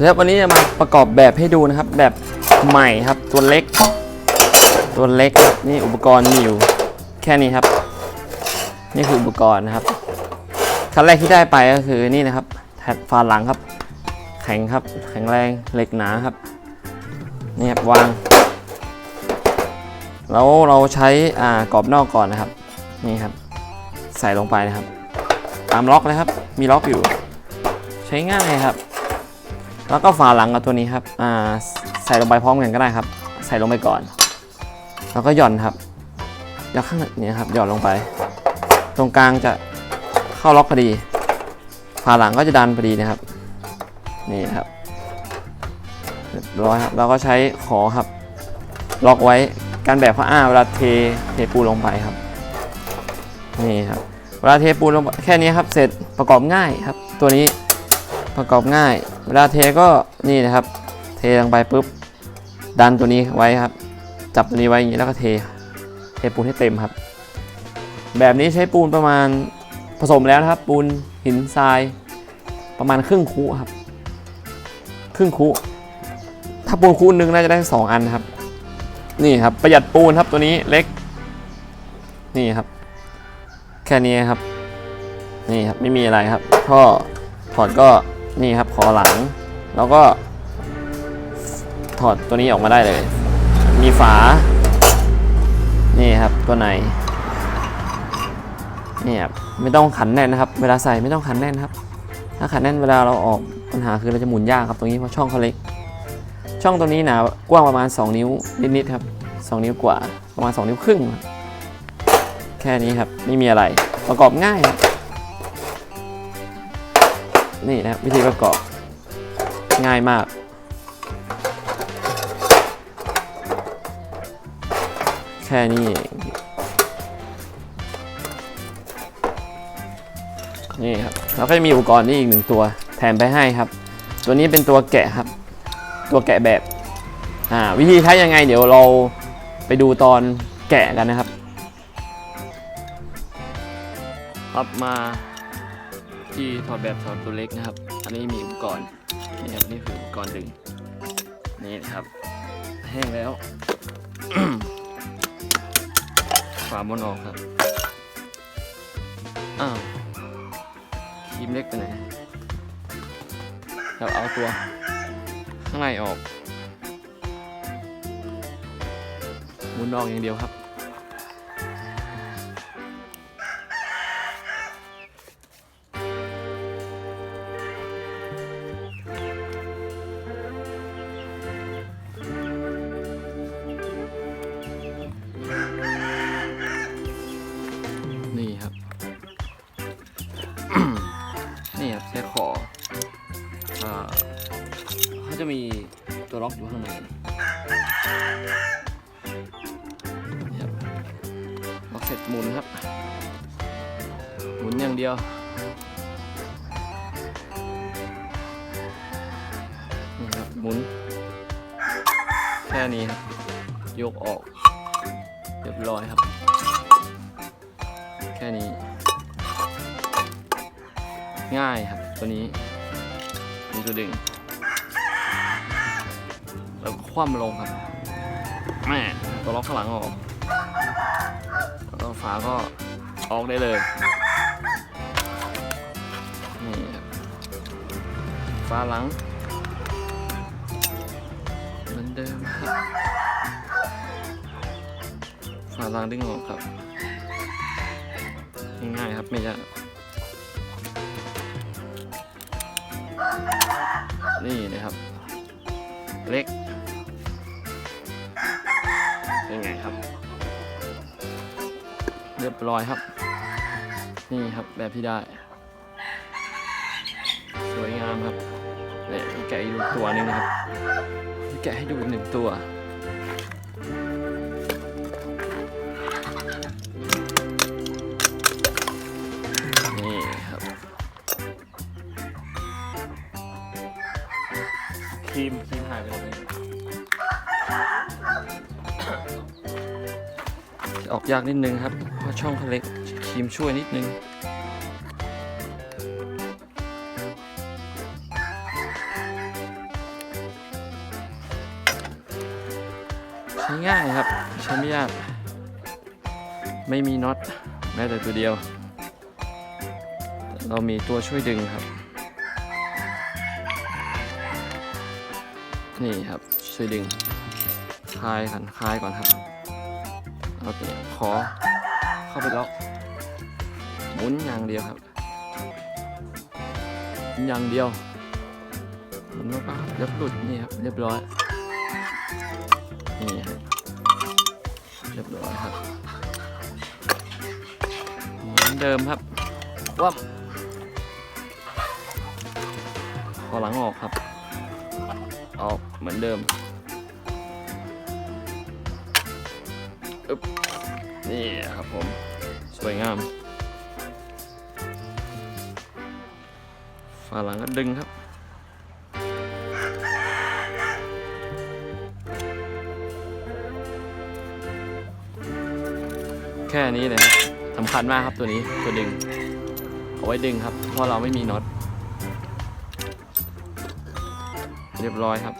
สวัสดีครับวันนี้จะมาประกอบแบบให้ดูนะครับ แบบใหม่ครับ ตัวเล็ก ตัวเล็กครับนี่อุปกรณ์มีอยู่แค่นี้ครับ นี่คืออุปกรณ์นะครับขั้นแรกที่ได้ไปก็คือนี่นะครับแท็บฝาหลังครับ แข็งครับ แข็งแรงเหล็กหนาครับนี่ครับวาง แล้วเราใช้อ่ากรอบนอกก่อนนะครับ นี่ครับ ใส่ลงไปนะครับ ตามล็อกเลยครับ มีล็อกอยู่ ใช้ง่ายครับ แล้วก็ฝาหลังกับตัวนี้ครับอ่าใส่ลงไปพร้อมกันก็ได้ครับ ใส่ลงไปก่อน แล้วก็หย่อนครับหย่อนข้างนี้ครับหย่อนลงไป ตรงกลางจะเข้าล็อกพอดี ฝาหลังก็จะดันพอดีนะครับ นี่ครับเรียบร้อยครับเราก็ใช้ขอครับ ล็อกไว้กันแบบผ้าอ้าเวลาเทเทปูลงไปครับ นี่ครับเวลาเทปูลงแค่นี้ครับ เสร็จประกอบง่ายครับ ตัวนี้ประกอบง่าย เวลาเทก็นี่นะครับ เทลงไปปุ๊บ ดันตัวนี้ไว้ครับ จับตัวนี้ไว้อย่างนี้แล้วก็เท เทปูนให้เต็มครับ แบบนี้ใช้ปูนประมาณผสมแล้วนะครับ ปูนหินทรายประมาณครึ่งคูครับ ครึ่งคูถ้าปูนคูหนึงน่าจะได้สองอันครับ นี่ครับประหยัดปูนครับตัวนี้เล็ก นี่ครับ แค่นี้ครับ นี่ครับไม่มีอะไรครับท่อถอดก็ นี่ครับคอหลัง แล้วก็ถอดตัวนี้ออกมาได้เลย มีฝา นี่ครับตัวไหนนี่ครับไม่ต้องขันแน่นนะครับ เวลาใส่ไม่ต้องขันแน่นครับ ถ้าขันแน่นเวลาเราออกปัญหาคือเราจะหมุนยากครับตรงนี้เพราะช่องเขาเล็ก ช่องตัวนี้หนากว้างประมาณ 2 นิ้วนิดๆครับ 2 นิ้วกว่าประมาณ 2 นิ้วครึ่ง แค่นี้ครับไม่มีอะไรประกอบง่ายครับ นี่นะวิธีประกอบ ง่ายมาก แค่นี้เองนี่ครับแล้วก็จะมีอุปกรณ์นี่อีกหนึ่งตัว แถมไปให้ครับ ตัวนี้เป็นตัวแกะครับ ตัวแกะแบบ อ่า วิธีใช้ยังไงเดี๋ยวเราไปดูตอนแกะกันนะครับ ครับมา ที่ถอดแบบสำหรับตัวเล็กนะครับ อันนี้มีอุปกรณ์นี่ครับนี่คืออุปกรณ์ดึง นี่นะครับ แห้งแล้วฝาบนออกครับ อ้าวครีมเล็กไปไหนเราเอาตัว ข้างในออกหมุนออกอย่างเดียวครับ นี่ครับใช้ขออ่าเขาจะมีตัวล็อกอยู่ข้างในครับล็อกเสร็จหมุนครับ หมุนอย่างเดียวนี่ครับหมุน แค่นี้ครับยกออก เรียบร้อยครับ แค่นี้ ง่ายครับ ตัวนี้มีตัวดึง แล้วก็คว่ำลงครับแม่ตัวล็อกข้างหลังออกแล้วก็ฝาก็ออกได้เลยนี่ครับฝาหลังเหมือนเดิมครับฝาหลังดึงออกครับง่ายๆครับไม่ยาก นี่นะครับ เล็กเป็นไงครับ เรียบร้อยครับ นี่ครับแบบที่ได้ สวยงามครับเนี่ยแกะอีกตัวหนึงนะครับ แกะให้ดูอีกหนึ่งตัว ครีมครีมหายไปไหนออกยากนิดนึงครับ เพราะช่องเขาเล็กครีมช่วยนิดนึงใช้ง่ายครับ ใช้ไม่ยาก ไม่มีน็อตแม้แต่ตัวเดียว เรามีตัวช่วยดึงครับ นี่ครับช่วยดึงคลายกันคลายก่อนครับโอเคขอเข้าไปล็อกหมุนอย่างเดียวครับหมุนอย่างเดียวหมุนแล้วก็เรียบหลุดนี่ครับเรียบร้อยนี่ครับเรียบร้อยครับเหมือนเดิมครับวับพอหลังออกครับ ออก เหมือนเดิมอึบนี่ครับผม สวยงามฝาหลังก็ดึงครับแค่นี้เลยครับสำคัญมากครับตัวนี้ตัวดึง เอาไว้ดึงครับ เพราะเราไม่มีน็อต เรียบร้อยครับ